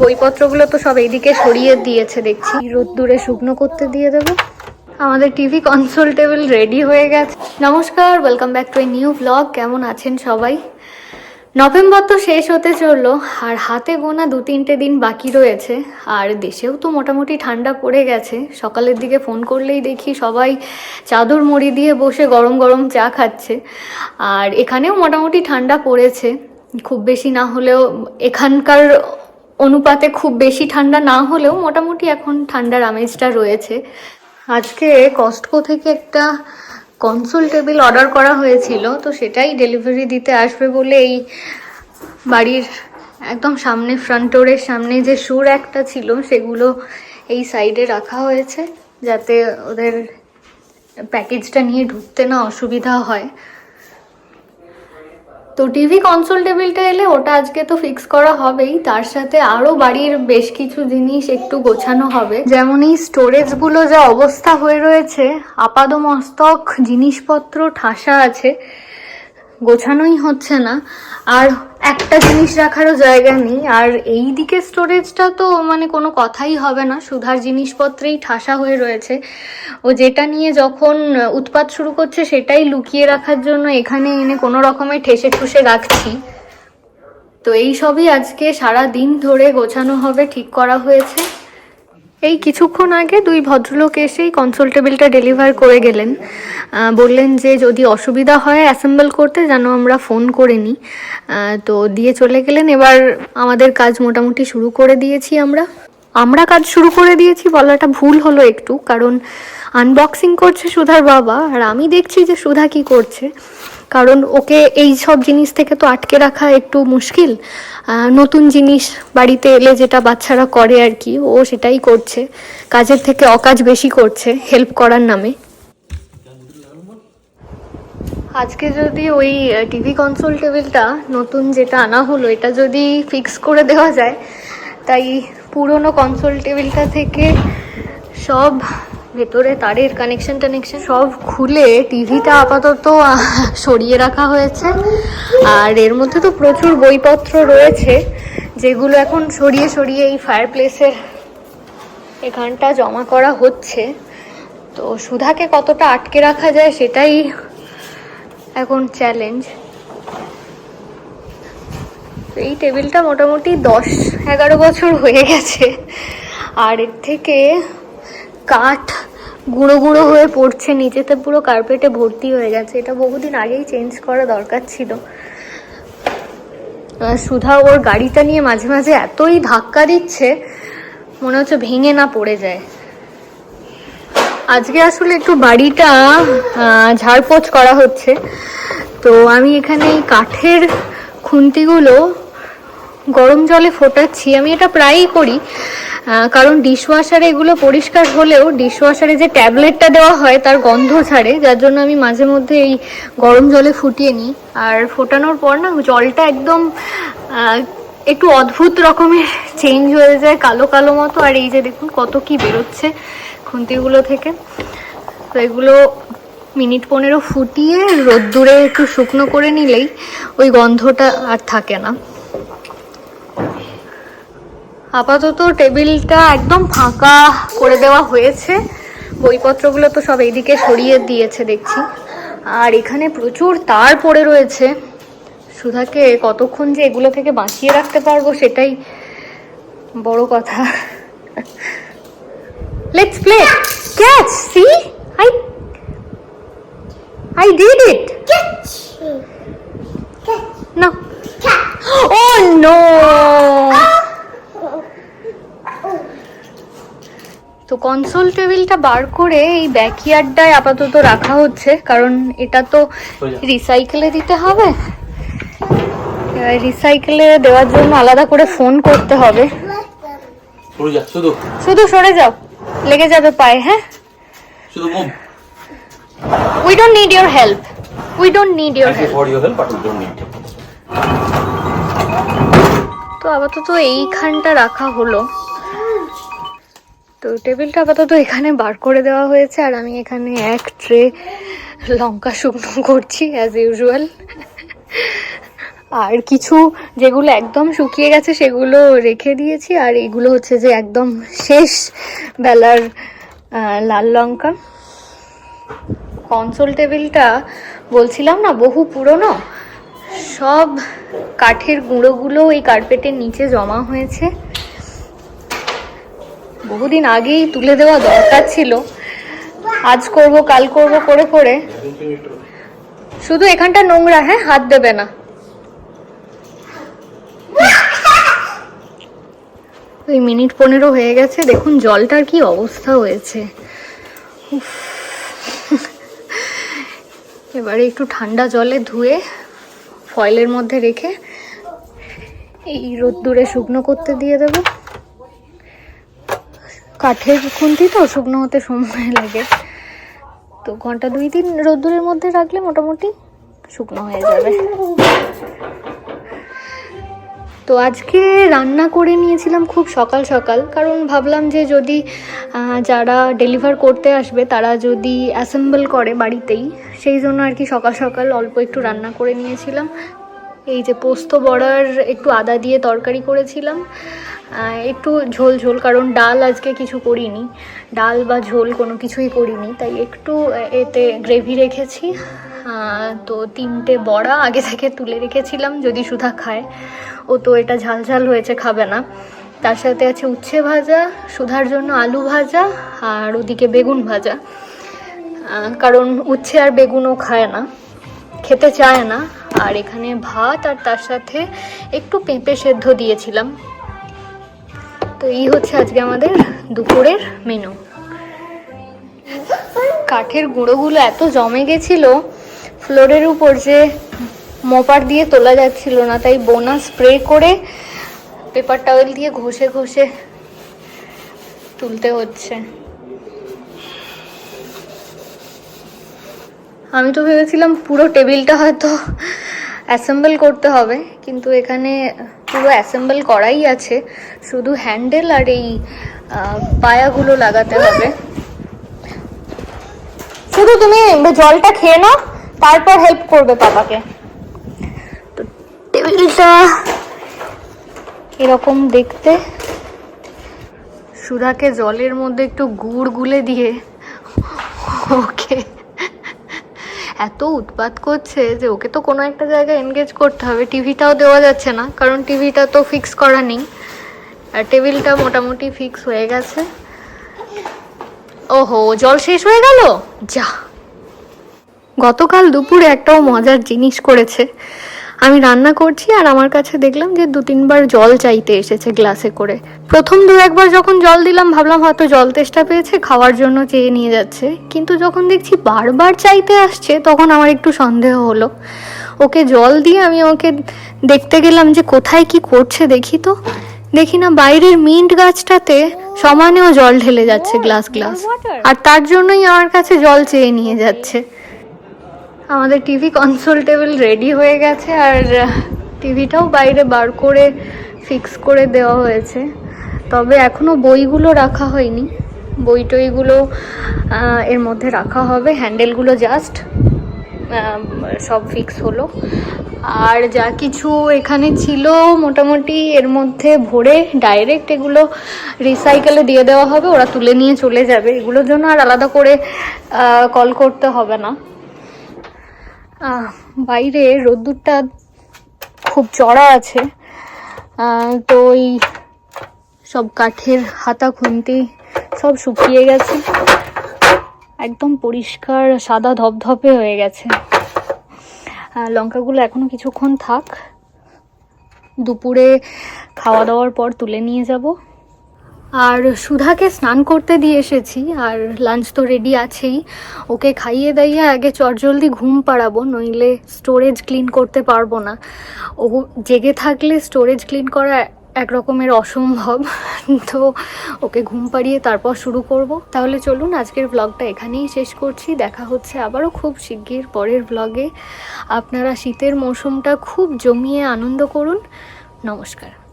বইপত্রগুলো তো সব এইদিকে সরিয়ে দিয়েছে, দেখছি। রোদ্দুরে শুকনো করতে দিয়ে দেবো। আমাদের টিভি কনসোল টেবিল রেডি হয়ে গেছে। নমস্কার welcome back to a new blog কেমন আছেন সবাই? নভেম্বর তো শেষ হতে চলল, আর হাতে গোনা দু তিনটে দিন বাকি রয়েছে। আর দেশেও তো মোটামুটি ঠান্ডা পড়ে গেছে। সকালের দিকে ফোন করলেই দেখি সবাই চাদর মুড়ি দিয়ে বসে গরম গরম চা খাচ্ছে। আর এখানেও মোটামুটি ঠান্ডা পড়েছে। খুব বেশি না হলেও এখানকার অনুপাতে খুব বেশি ঠান্ডা না হলেও মোটামুটি এখন ঠান্ডার আমেজটা রয়েছে। আজকে কস্টকো থেকে একটা কনসোল টেবিল অর্ডার করা হয়েছিল, তো সেটাই ডেলিভারি দিতে আসবে বলে এই বাড়ির একদম সামনে ফ্রন্ট ডোরের সামনে যে সুর একটা ছিল, সেগুলো এই সাইডে রাখা হয়েছে, যাতে ওদের প্যাকেজটা নিয়ে ঢুকতে না অসুবিধা হয়। তো টিভি কনসোল টেবিলটা এলে ওটা আজকে তো ফিক্স করা হবেই। তার সাথে আরও বাড়ির বেশ কিছু জিনিস একটু গোছানো হবে। যেমন এই স্টোরেজগুলো যা অবস্থা হয়ে রয়েছে, আপাদমস্তক, জিনিসপত্র, ঠাসা আছে। গোছানোই হচ্ছে না। আর একটা জিনিস রাখারও জায়গা নেই। আর এই দিকে স্টোরেজটা তো মানে কোনো কথাই হবে না। সুধার জিনিসপত্রেই ঠাসা হয়ে রয়েছে। ও যেটা নিয়ে যখন উৎপাত শুরু করছে, সেটাই লুকিয়ে রাখার জন্য এখানে এনে কোনো রকমে ঠেসে ঠুসে রাখছি। তো এই সবই আজকে সারা দিন ধরে গোছানো হবে, ঠিক করা হয়েছে। এই কিছুক্ষণ আগে দুই ভদ্রলোক এসেই কনসোলটেবিলটা ডেলিভার করে গেলেন। বললেন যে যদি অসুবিধা হয় অ্যাসেম্বল করতে যেন আমরা ফোন করে নিই। তো দিয়ে চলে গেলেন। এবার আমাদের কাজ মোটামুটি শুরু করে দিয়েছি আমরা। আমরা কাজ শুরু করে দিয়েছি বলাটা ভুল হলো একটু, কারণ আনবক্সিং করছে সুধার বাবা, আর আমি দেখছি যে সুধা কি করছে। কারণ ওকে এই সব জিনিস থেকে তো আটকে রাখা একটু মুশকিল। নতুন জিনিস বাড়িতে এলে যেটা বাচ্চারা করে আর কি, ও সেটাই করছে। কাজের থেকে অকাজ বেশি করছে হেল্প করার নামে। আজকে যদি ওই টিভি কনসোল টেবিলটা নতুন যেটা আনা হলো, এটা যদি ফিক্স করে দেওয়া যায়, তাই পুরনো কনসোল টেবিলটা থেকে সব ভেতরে তারের কানেকশন টানেকশন সব খুলে টিভিটা আপাতত সরিয়ে রাখা হয়েছে। আর এর মধ্যে তো প্রচুর বইপত্র রয়েছে, যেগুলো এখন সরিয়ে সরিয়ে এই ফায়ার প্লেসের এখানটা জমা করা হচ্ছে। তো সুধাকে কতটা আটকে রাখা যায় সেটাই এখন চ্যালেঞ্জ এই টেবিলটা মোটামুটি দশ, এগারো বছর হয়ে গেছে। আর এর থেকে কাঠ গুঁড়ো গুঁড়ো হয়ে পড়ছে নিচেতে পুরো কার্পেটে ভর্তি হয়ে গেছে। এটা বহুদিন আগেই চেঞ্জ করা দরকার ছিল। সুধা ওর গাড়িটা নিয়ে মাঝে মাঝে এতই ধাক্কা দিচ্ছে, মনে হচ্ছে ভেঙে না পড়ে যায়। আজকে আসলে একটু বাড়িটা ঝাড়পোছ করা হচ্ছে। তো আমি এখানে এই কাঠের খুন্তিগুলো গরম জলে ফোটাচ্ছি, আমি এটা প্রায়ই করি। কারণ ডিশওয়াশারে এগুলো পরিষ্কার হলেও ডিশওয়াশারে যে ট্যাবলেটটা দেওয়া হয় তার গন্ধ ছাড়ে, যার জন্য আমি মাঝে মধ্যে এই গরম জলে ফুটিয়ে নিই। আর ফোটানোর পর না, জলটা একদম একটু অদ্ভুত রকমের চেঞ্জ হয়ে যায়, কালো কালো মতো। আর এই যে দেখুন, কত কি বেরোচ্ছে খুন্তিগুলো থেকে। তো এগুলো মিনিট পনেরো ফুটিয়ে রোদ্দুরে একটু শুকনো করে নিলেই ওই গন্ধটা আর থাকে না। আপাতত টেবিলটা একদম ফাঁকা করে দেওয়া হয়েছে। বইপত্রগুলো তো সব এইদিকে সরিয়ে দিয়েছে দেখছি। আর এখানে প্রচুর তার পড়ে রয়েছে। সুধাকে কতক্ষণ যে এগুলো থেকে বাঁচিয়ে রাখতে পারব সেটাই বড় কথা। Let's play catch see I I did it No. Oh no! তো কনসোল টেবিলটা বার করে এই ব্যাকইয়ার্ডটায় আপাতত রাখা হচ্ছে কারণ এটা তো রিসাইকেলে দিতে হবে। রিসাইকেলে দেওয়ার জন্য আলাদা করে ফোন করতে হবে। শুধু। সরে যাও লেগে যাবে পায়ে হ্যাঁ? We don't need your help we don't need your help তো আপাতত এইখানটা রাখা হলো। তো টেবিলটা আপাতত এখানে বার করে দেওয়া হয়েছে, আর আমি এখানে এক ট্রে লঙ্কা শুকনো করছি অ্যাজ ইউজুয়াল আর কিছু যেগুলো একদম শুকিয়ে গেছে, সেগুলো রেখে দিয়েছি, আর এগুলো হচ্ছে যে একদম শেষ বেলার লাল লঙ্কা। কনসোল টেবিলটা বলছিলাম না, বহু পুরনো, সব কাঠের গুঁড়োগুলো এই কার্পেটের নিচে জমা হয়েছে। বহুদিন আগেই তুলে দেওয়া দরকার ছিল। আজ করব, কাল করব, করে করে। শুধু এখানটা নোংরা হ্যাঁ? হাত দেবে না। ওই মিনিট পনেরো হয়ে গেছে, দেখুন জলটার কি অবস্থা হয়েছে। এবারে একটু ঠান্ডা জলে ধুয়ে ফয়েলের মধ্যে রেখে এই রোদ্দুরে শুকনো করতে দিয়ে দেবো। কাঠের খুন্তি তো শুকনো হতে সময় লাগে। তো ঘণ্টা দুই দিন রোদ্দুরের মধ্যে রাখলে মোটামুটি শুকনো হয়ে যাবে। তো আজকে রান্না করে নিয়েছিলাম খুব সকাল সকাল, কারণ ভাবলাম যে যদি যারা ডেলিভার করতে আসবে, তারা যদি অ্যাসেম্বল করে বাড়িতেই, সেই জন্য আর কি সকাল সকাল অল্প একটু রান্না করে নিয়েছিলাম। এই যে পোস্ত বড়ার একটু আদা দিয়ে তরকারি করেছিলাম। একটু ঝোল ঝোল, কারণ ডাল আজকে কিছু করিনি। ডাল বা ঝোল কোনো কিছুই করিনি, তাই একটু এতে গ্রেভি রেখেছি। তো তিনটে বড়া আগে থেকে তুলে রেখেছিলাম, যদি সুধা খায়। ও তো এটা ঝাল ঝাল হয়েছে, খাবে না। তার সাথে আছে উচ্ছে ভাজা, সুধার জন্য আলু ভাজা, আর ওদিকে বেগুন ভাজা। কারণ উচ্ছে আর বেগুনও খায় না, খেতে চায় না। আর এখানে ভাত আর তার সাথে একটু পেঁপে সেদ্ধ দিয়েছিলাম। তো এই হচ্ছে আজকে আমাদের দুপুরের মেনু কাঠের গুঁড়োগুলো এত জমে গেছিল ফ্লোরের উপর যে মোপার দিয়ে তোলা যাচ্ছিল না, তাই বোনা স্প্রে করে পেপার টাওয়েল দিয়ে ঘষে ঘষে তুলতে হচ্ছে। আমি তো ভেবেছিলাম পুরো টেবিলটা হয়তো অ্যাসেম্বল করতে হবে, কিন্তু এখানে পুরো অ্যাসেম্বল করাই আছে। শুধু হ্যান্ডেল আর এই পায়াগুলো লাগাতে হবে। শুধু তুমি জলটা খেয়ে নাও তারপর হেল্প করবে পাপাকে। তো টেবিলটা এরকম দেখতে। সুধাকে জলের মধ্যে একটু গুড় গুলে দিয়ে ওকে এত উৎপাত করছে যে ওকে তো কোনো একটা জায়গায় এনগেজ করতে হবে। টিভিটাও দেওয়া যাচ্ছে না, কারণ টিভিটা তো ফিক্স করা নেই। আর টেবিলটা মোটামুটি ফিক্স হয়ে গেছে। ওহো, জল শেষ হয়ে গেল? যা। গতকাল দুপুরে একটাও মজার জিনিস করেছে। আমি রান্না করছি আর আমার কাছে দেখলাম যে দু তিনবার জল চাইতে এসেছে গ্লাসে করে। প্রথম দু একবার যখন জল দিলাম, ভাবলাম হয়তো জল তেষ্টা পেয়েছে, খাওয়ার জন্য চেয়ে নিয়ে যাচ্ছে। কিন্তু যখন দেখছি বারবার চাইতে আসছে, তখন আমার একটু সন্দেহ হলো। ওকে জল দিয়ে আমি ওকে দেখতে গেলাম যে কোথায় কি করছে দেখি তো। দেখি না, বাইরের মিন্ট গাছটাতে সমানেও জল ঢেলে যাচ্ছে গ্লাস গ্লাস। আর তার জন্যই আমার কাছে জল চেয়ে নিয়ে যাচ্ছে। আমাদের টিভি কনসোল টেবিল রেডি হয়ে গেছে আর টিভিটাও বাইরে বার করে ফিক্স করে দেওয়া হয়েছে। তবে এখনও বইগুলো রাখা হয়নি। বই টইগুলো এর মধ্যে রাখা হবে। হ্যান্ডেলগুলো জাস্ট সব ফিক্স হলো। আর যা কিছু এখানে ছিল মোটামুটি এর মধ্যে ভরে ডাইরেক্ট এগুলো রিসাইকেলে দিয়ে দেওয়া হবে। ওরা তুলে নিয়ে চলে যাবে। এগুলোর জন্য আর আলাদা করে কল করতে হবে না। বাইরে রোদ্দুরটা খুব চড়া আছে। তো ওই সব কাঠের হাতা খুন্তি সব শুকিয়ে গেছে। একদম পরিষ্কার, সাদা ধপধপে হয়ে গেছে। লঙ্কাগুলো এখনও কিছুক্ষণ থাক। দুপুরে খাওয়া দাওয়ার পর তুলে নিয়ে যাব। আর সুধাকে স্নান করতে দিয়ে এসেছি, আর লাঞ্চ তো রেডি আছেই। ওকে খাইয়ে দাইয়ে আগে চটজলদি ঘুম পাড়াবো, নইলে স্টোরেজ ক্লিন করতে পারব না। ও জেগে থাকলে স্টোরেজ ক্লিন করা এক রকমের অসম্ভব। তো ওকে ঘুম পাড়িয়ে তারপর শুরু করব। তাহলে চলুন আজকের ব্লগটা এখানেই শেষ করছি। দেখা হচ্ছে আবারও খুব শিগগির পরের ব্লগে আপনারা শীতের মৌসুমটা খুব জমিয়ে আনন্দ করুন। নমস্কার।